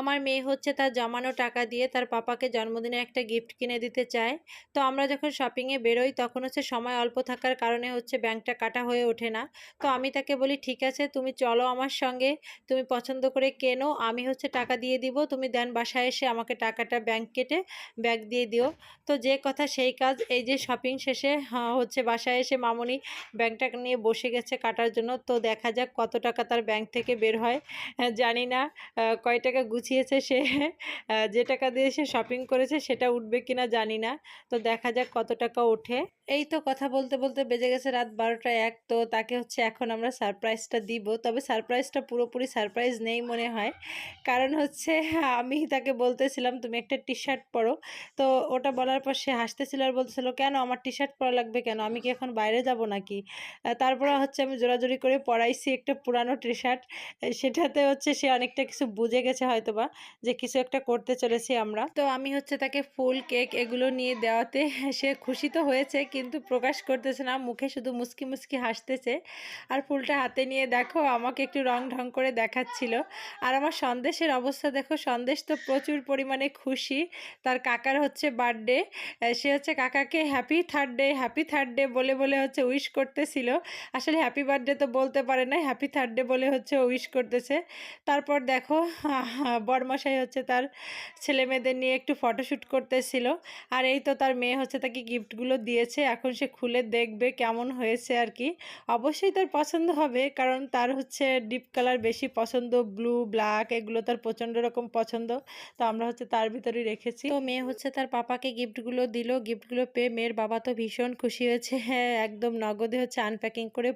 আমার মেয়ে হচ্ছে তার জমানো টাকা দিয়ে তার পাপাকে জন্মদিনে একটা গিফট কিনে দিতে চায়। তো আমরা যখন শপিংয়ে বেরোই তখন হচ্ছে সময় অল্প থাকার কারণে হচ্ছে ব্যাংকটা কাটা হয়ে ওঠে না। তো আমি তাকে বলি ঠিক আছে তুমি চলো আমার সঙ্গে। তুমি পছন্দ করে কেনো আমি হচ্ছে টাকা দিয়ে দিব। তুমি দেন বাসায় এসে আমাকে টাকাটা ব্যাংক কেটে ব্যাগ দিয়ে দিও। তো যে কথা সেই কাজ এই যে শপিং শেষে হচ্ছে বাসায় এসে মামনি ব্যাংকটা নিয়ে বসে গেছে কাটার জন্য। তো দেখা যাক কত টাকা তার ব্যাংক থেকে বের হয় হ্যাঁ, জানি না কয় টাকা গুছিয়েছে সে যে টাকা দিয়ে সে শপিং করেছে সেটা উঠবে কিনা জানি না। তো দেখা যাক কত টাকা ওঠে। এই তো কথা বলতে বলতে বেজে গেছে রাত বারোটা এক, তো তাকে হচ্ছে এখন আমরা সারপ্রাইজটা দিব। তবে সারপ্রাইজটা পুরোপুরি সারপ্রাইজ নেই মনে হয়। কারণ হচ্ছে আমি তাকে বলতেছিলাম, তুমি একটা টি শার্ট পরো। তো ওটা বলার পর সে হাসতেছিল আর বলতেছিল, কেন আমার টি শার্ট পরা লাগবে কেন? আমি কি এখন বাইরে যাব নাকি? তারপরে হচ্ছে আমি জোরাজোরি করে পরাইছি একটা পুরানো টি শার্ট সেটাতে হচ্ছে সে অনেকটা কিছু বুঝে গেছে হয়তোবা যে কিছু একটা করতে চলেছি আমরা। তো আমি হচ্ছে তাকে ফুল, কেক এগুলো নিয়ে দেওয়াতে সে খুশি তো হয়েছে কিন্তু প্রকাশ করতেছে না, মুখে শুধু মুচকি মুচকি হাসতেছে। আর ফুলটা হাতে নিয়ে দেখো আমাকে একটু রং ঢং করে দেখাচ্ছিল। আর আমার সন্দেশের অবস্থা দেখো, সন্দেশ তো প্রচুর পরিমাণে খুশি। তার কাকার হচ্ছে বার্থডে সে হচ্ছে কাকাকে happy third day, happy third day বলে বলে হচ্ছে উইশ করতেছিল। আসলে হ্যাপি বার্থডে তো বলতে পারে না, হ্যাপি থার্ড ডে বলে হচ্ছে উইশ করতেছে। তারপর দেখো বরমশাই হচ্ছে তার ছেলে মেয়েদের নিয়ে একটু ফটোশ্যুট করতেছিল। আর এই তো তার মেয়ে হচ্ছে তাকে গিফটগুলো দিয়েছে। এখন সে খুলে দেখবে কেমন হয়েছে আর কি। অবশ্যই তার পছন্দ হবে, কারণ তার হচ্ছে ডিপ কালার বেশি পছন্দ ব্লু ব্ল্যাক এগুলো তার প্রচণ্ড রকম পছন্দ। তো আমরা হচ্ছে তার ভিতরেই রেখেছি। তো মেয়ে হচ্ছে তার পাপাকে গিফটগুলো দিল। গিফটগুলো পেয়ে মেয়ের বাবা তো ভীষণ খুশি হয়েছে। হ্যাঁ একদম নগদে হচ্ছে আনপ্যাকিং করে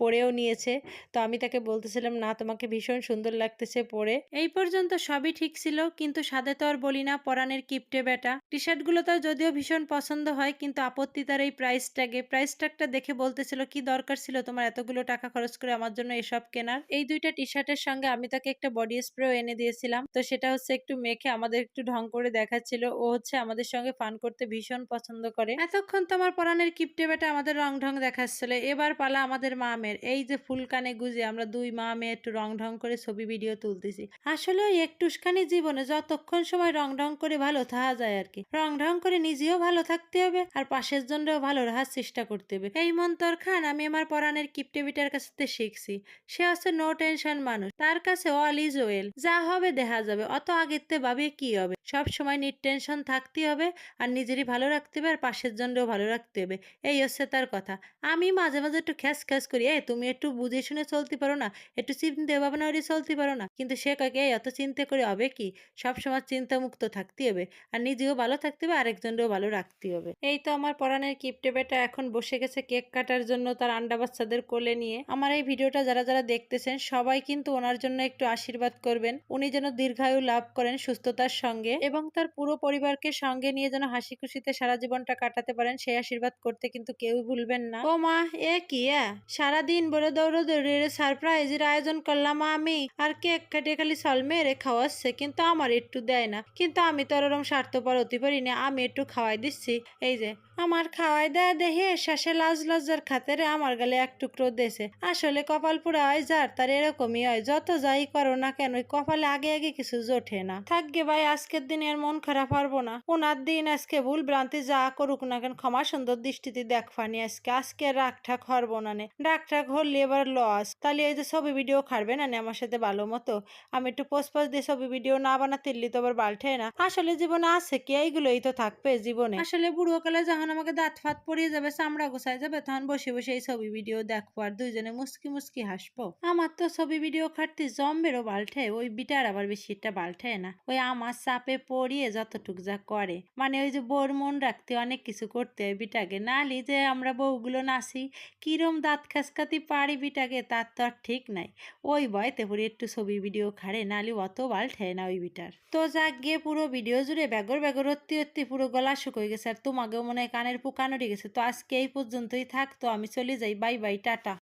পরেও নিয়েছে। তো আমি তাকে বলতেছিলাম, না, তোমাকে ভীষণ সুন্দর লাগতেছে পরে। এই পর্যন্ত সবই ঠিক ছিল, কিন্তু সাদে তো আর বলি না পরানের কিপটে বেটা টি শার্টগুলো তার যদিও ভীষণ পছন্দ হয়, কিন্তু আপত্তি তার এই প্রাইস ট্যাগে প্রাইস ট্যাগটা দেখে বলতেছিল, কি দরকার ছিল তোমার এতগুলো টাকা খরচ করে আমার জন্য এসব কেনার? এই দুইটা টি শার্টের সঙ্গে আমি তাকে একটা বডি স্প্রেও এনে দিয়েছিলাম। তো সেটা হচ্ছে একটু মেখে আমাদের একটু ঢং করে দেখাচ্ছিল। ও হচ্ছে আমাদের সঙ্গে ফান করতে ভীষণ পছন্দ করে। এতক্ষণ তো আমার পরানের কিপটে বেটা আমাদের রং ঢং দেখাচ্ছিল। এবার পালা আমাদের মামের এই যে ফুল কানে গুজে আমরা দুই মা মেয়ে একটু রং ঢং করে ছবি ভিডিও তুলতেছি। আসলে একটুখানি জীবনে যতক্ষণ সময় রং ঢং করে ভালো থাকা যায় আর কি। রং ঢং করে নিজেও ভালো থাকতে হবে আর পাশের জন্যও ভালো রাখার চেষ্টা করতে হবে। এই মন্তর খান আমি আমার পরানের কিপটে বিটার কাছ শিখছি। সে হচ্ছে নো টেনশন মানুষ। তার কাছে অল ইজ ওয়েল যা হবে দেখা যাবে। অত আগেতে ভাবে কি হবে? সব সময় নিট টেনশন থাকতে হবে আর নিজেরই ভালো রাখতে হবে আর পাশের জন্যও ভালো রাখতে হবে। এই হচ্ছে তার কথা। আমি মাঝে মাঝে একটু খ্যাস খ্যাস করি। এ তুমি একটু বুঝে শুনে চলতে পারো না। একটু চিন্তা ভাবনা চলতে পারো না। কিন্তু সে কাকে এত চিন্তা করে হবে কি? সব সময় চিন্তামুক্ত থাকতে হবে। আর নিজেও ভালো থাকতে হবে আরেকজনেরও ভালো রাখতে হবে। এই তো আমার পরানের কিপটে বেটা এখন বসে গেছে কেক কাটার জন্য তার আন্ডা বাচ্চাদের কোলে নিয়ে। আমার এই ভিডিওটা যারা যারা দেখতেছেন, সবাই কিন্তু ওনার জন্য একটু আশীর্বাদ করবেন। উনি যেন দীর্ঘায়ু লাভ করেন সুস্থতার সঙ্গে এবং তার পুরো পরিবারকে সঙ্গে নিয়ে যেন হাসি খুশিতে সারা জীবনটা কাটাতে পারেন, সেই আশীর্বাদ করতে কিন্তু কেউ ভুলবেন না। ও মা, এ কি? সারাদিন বড় দৌড়ো দৌড়ে সারপ্রাইজের আয়োজন করলাম আমি। আর কেক কাটিয়ে খালি সল মেরে খাওয়াচ্ছে কিন্তু আমার একটু দেয় না। কিন্তু আমি তো ওরম স্বার্থপর হতে পারি না আমি একটু খাওয়াই দিচ্ছি। এই যে আমার খাওয়াই দেয় দেখে শেষে লাজ লজ্জার খাতেরে আমার গালে এক টুকরো দেশে আসলে কপাল পুরা হয় যার, তার এরকমই হয়। যত যাই করো না কেন কপালে আগে আগে কিছু জোটে না। থাকবে ভাই, আজকের দিনে আর মন খারাপ পারব না। ওনার দিন আজকে ভুল ভ্রান্তি যা করুক না কেন, ক্ষমা সুন্দর দৃষ্টিতে দেখফানি আজকে আজকে রাগ ঠাক হরবো না নে। রাগ ঠাক হলে এবার লস তাহলে এই যে ছবি ভিডিও খারবে না আমার সাথে ভালো মতো? আমি একটু পোস্ট পোস্ট দিয়ে ছবি ভিডিও না বানাতে তো আবার বাল্টে না। আসলে জীবনে আছে কি? এইগুলোই তো থাকবে জীবনে। আসলে বুড়ো কালে যখন আমাকে দাঁত ফাত পড়িয়ে যাবে, চামড়া গোছায় যাবে, তখন বসে বসে এই ছবি ভিডিও দেখব আর দুইজনে মুসকি মুসকি হাসবো। আমার তো ছবি ভিডিও খাটতে জম্বেরও বাল্টে ওই বিটার আবার বেশি একটা বাল্টে না। ওই আমার চাপে পড়িয়ে যতটুক যা করে। মানে ওই যে বোর মন রাখতে অনেক কিছু করতে হয় বিটাকে। নালি যে আমরা বউগুলো নাচি, কিরম দাঁত খাসকাতি পারি বিটাকে, তার তো আর ঠিক নাই। ওই বয়তে পরে একটু ছবি ভিডিও খাড়ে নালি অত বাল্টে না ওই বিটার। তো যাক গিয়ে পুরো ভিডিও জুড়ে ব্যাগর ব্যাগর অত্তি অত্তি পুরো গলা শুকিয়ে গেছে, আর তোমাকেও মনে হয় কানের পোকানো গেছে। তো আজকে এই পর্যন্তই থাকতো আমি চলে যাই। Bye bye tata.